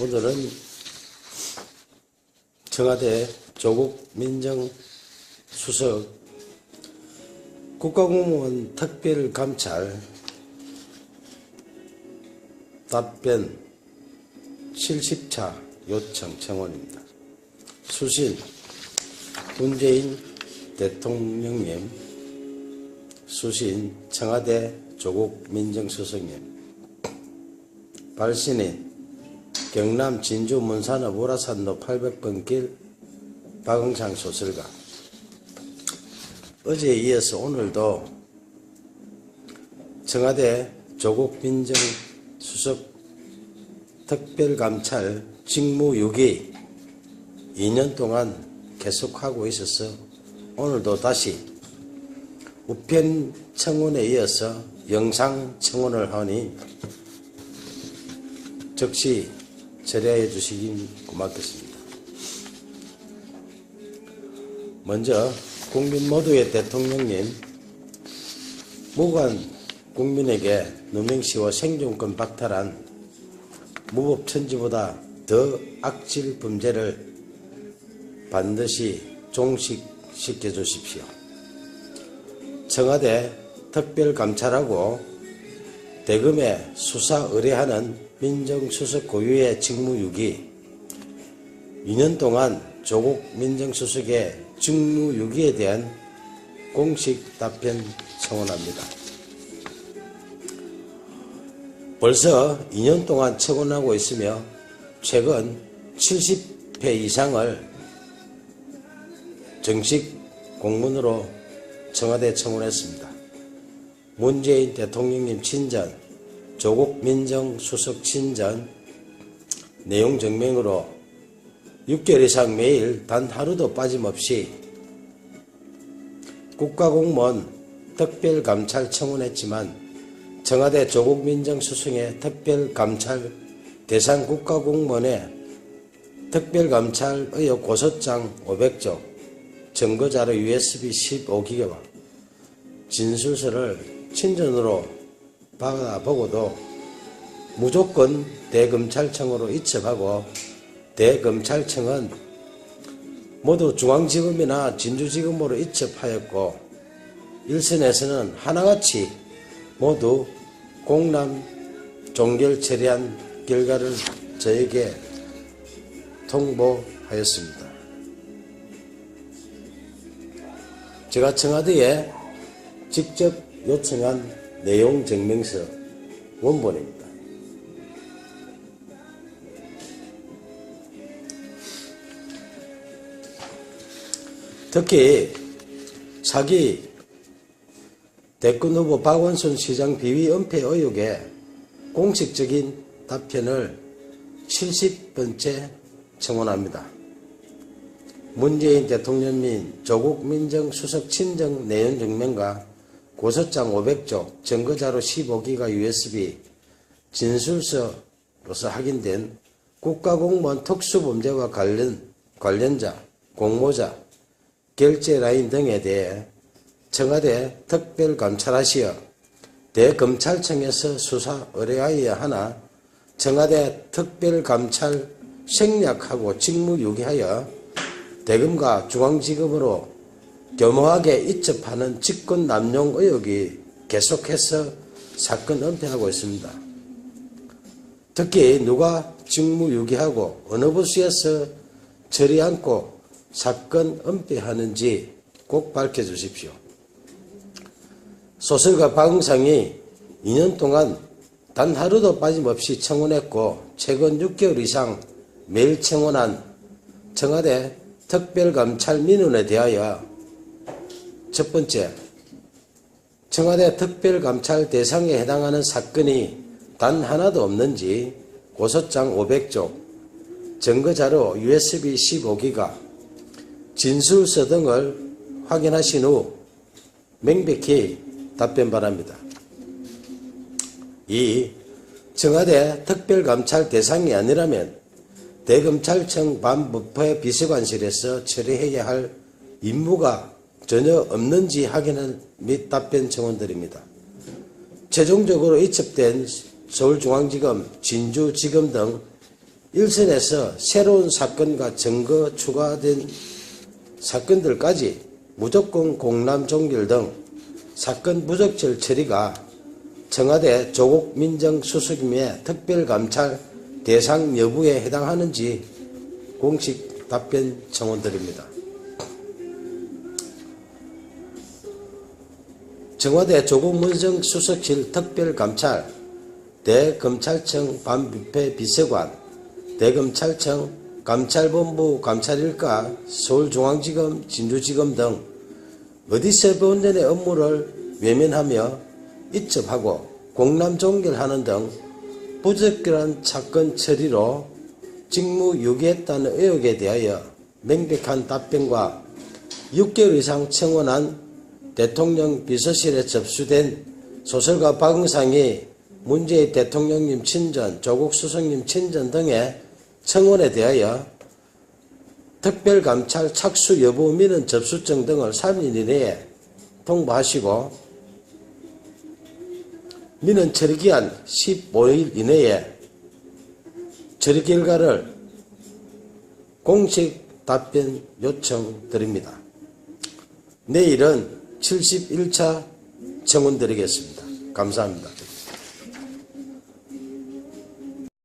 오늘은 청와대 조국 민정수석 국가공무원 특별감찰 답변 70차 요청 청원입니다. 수신 문재인 대통령님 수신 청와대 조국 민정수석님 발신인 경남 진주 문산읍 우라산로 800번 길 박응창 소설가. 어제에 이어서 오늘도 청와대 조국 민정 수석 특별감찰 직무 6위 2년 동안 계속하고 있어서 오늘도 다시 우편 청원에 이어서 영상 청원을 하니 즉시 처리해 주시긴 고맙겠습니다. 먼저 국민 모두의 대통령님 무관 국민에게 누명시와 생존권 박탈한 무법천지보다 더 악질 범죄를 반드시 종식시켜 주십시오. 청와대 특별감찰하고 대금에 수사 의뢰하는 민정수석 고유의 직무유기 2년 동안 조국 민정수석의 직무유기에 대한 공식 답변 청원합니다. 벌써 2년 동안 청원하고 있으며 최근 70회 이상을 정식 공문으로 청와대 청원했습니다. 문재인 대통령님 친전, 조국 민정수석 친전, 내용 증명으로 6개월 이상 매일 단 하루도 빠짐없이 국가공무원 특별감찰 청원했지만 청와대 조국 민정수석의 특별감찰 대상 국가공무원의 특별감찰 의혹 고소장 500조, 증거자료 USB 15기가와 진술서를 친전으로 받아보고도 무조건 대검찰청으로 이첩하고 대검찰청은 모두 중앙지검이나 진주지검으로 이첩하였고 일선에서는 하나같이 모두 공람 종결 처리한 결과를 저에게 통보하였습니다. 제가 청와대에 직접 요청한 내용 증명서 원본입니다. 특히 사기 대권 후보 박원순 시장 비위 은폐 의혹에 공식적인 답변을 70번째 청원합니다. 문재인 대통령 및 조국 민정수석 친정 내연 증명과 고소장 500조, 증거자료 15기가 USB, 진술서로서 확인된 국가공무원 특수범죄와 관련, 관련자, 공모자, 결제 라인 등에 대해 청와대 특별감찰하시어 대검찰청에서 수사 의뢰하여야 하나 청와대 특별감찰 생략하고 직무유기하여 대검과 중앙지검으로 교모하게 이첩하는 직권 남용 의혹이 계속해서 사건 은폐하고 있습니다. 특히 누가 직무유기하고 어느 부서에서 처리 않고 사건 은폐하는지 꼭 밝혀주십시오. 소설가 박응상이 2년 동안 단 하루도 빠짐없이 청원했고 최근 6개월 이상 매일 청원한 청와대 특별감찰 민원에 대하여 첫 번째, 청와대 특별감찰 대상에 해당하는 사건이 단 하나도 없는지 고소장 500조, 증거자료 USB 15기가, 진술서 등을 확인하신 후 명백히 답변 바랍니다. 2. 청와대 특별감찰 대상이 아니라면 대검찰청 반부패 비서관실에서 처리해야 할 임무가 전혀 없는지 확인을 및 답변 청원드립니다. 최종적으로 이첩된 서울중앙지검, 진주지검 등 일선에서 새로운 사건과 증거 추가된 사건들까지 무조건 공람 종결 등 사건 무적절 처리가 청와대 조국 민정수석임의 특별감찰 대상 여부에 해당하는지 공식 답변 청원드립니다. 청와대 조국 민정수석실 특별감찰 대검찰청 반부패 비서관 대검찰청 감찰본부 감찰일가 서울중앙지검 진주지검 등 어디서 본전의 업무를 외면하며 이첩하고 공람 종결하는 등 부적절한 사건 처리로 직무 유기했다는 의혹에 대하여 명백한 답변과 6개월 이상 청원한 대통령 비서실에 접수된 소설가 박응상이 문재인 대통령님 친전, 조국 수석님 친전 등의 청원에 대하여 특별감찰 착수 여부 민원 접수증 등을 3일 이내에 통보하시고 민원 처리기한 15일 이내에 처리 결과를 공식 답변 요청드립니다. 내일은 71차 청원 드리겠습니다. 감사합니다.